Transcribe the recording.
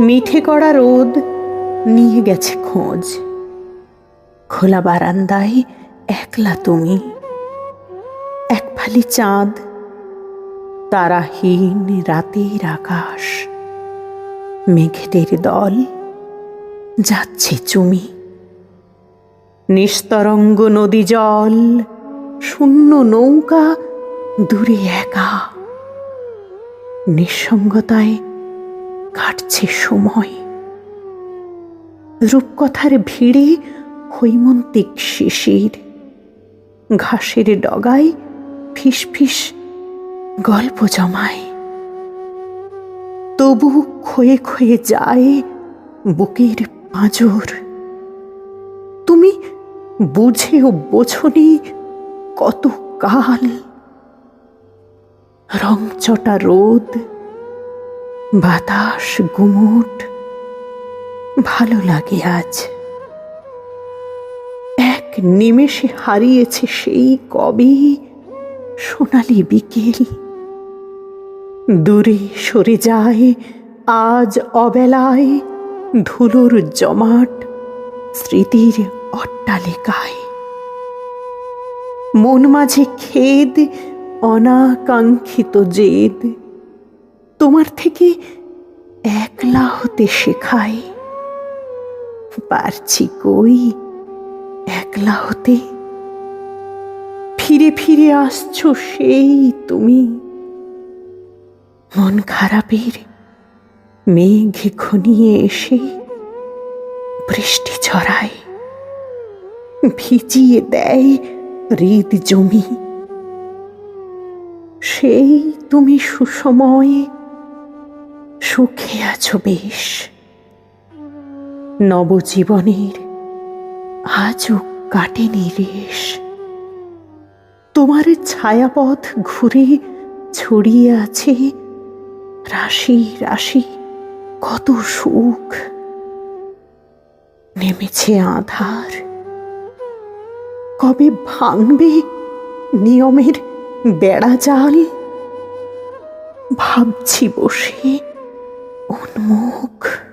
মিঠে করা রোদ নিয়ে গেছে খোঁজ। খোলা বারান্দায় একলা তুমি। এক ফালি চাঁদ, তারাহীন রাতের আকাশ। মেঘেদের দল যাচ্ছে চুমি। নিস্তরঙ্গ নদী জল, শূন্য নৌকা দূরে একা। নিঃসঙ্গতায় কাটছে সময়। রূপকথার ভিড়ে হৈমন্তিক শিশির। ঘাসের ডগায় ফিস ফিস গল্প জমায়। তবু ক্ষয়ে ক্ষয়ে যায় বুকের পাঁজর। তুমি বুঝেও বোঝনি কত কাল রংচটা রোদ বাতাস, গুমুট। ভালো লাগে আজ। এক নিমেষে হারিয়েছে সেই কবে? সোনালি বিকেল। দূরে সরে যায়, আজ অবেলায় ধুলোর জমাট স্মৃতির অট্টালিকায়। মন মাঝে খেদ, অনাকাঙ্ক্ষিত জেদ। তোমার থেকে একলা হতে শেখায়। পারছি কই একলা হতে? ফিরে ফিরে আসছো সেই তুমি। মন খারাপের মেঘ ঘনিয়ে এসে বৃষ্টি ছড়ায়। ভিজিয়ে দেয় হৃদ জমি সেই তুমি সুসময়ে সুখে আছো বেশ। নবজীবনের আজও কাটেনি রেশ। তোমার ছায়াপথ ঘুরে ছড়িয়ে আছে রাশি রাশি কত সুখ। নেমেছে আধার। কবে ভাঙবে নিয়মের বেড়া জাল ভাবছি বসে un MOOC.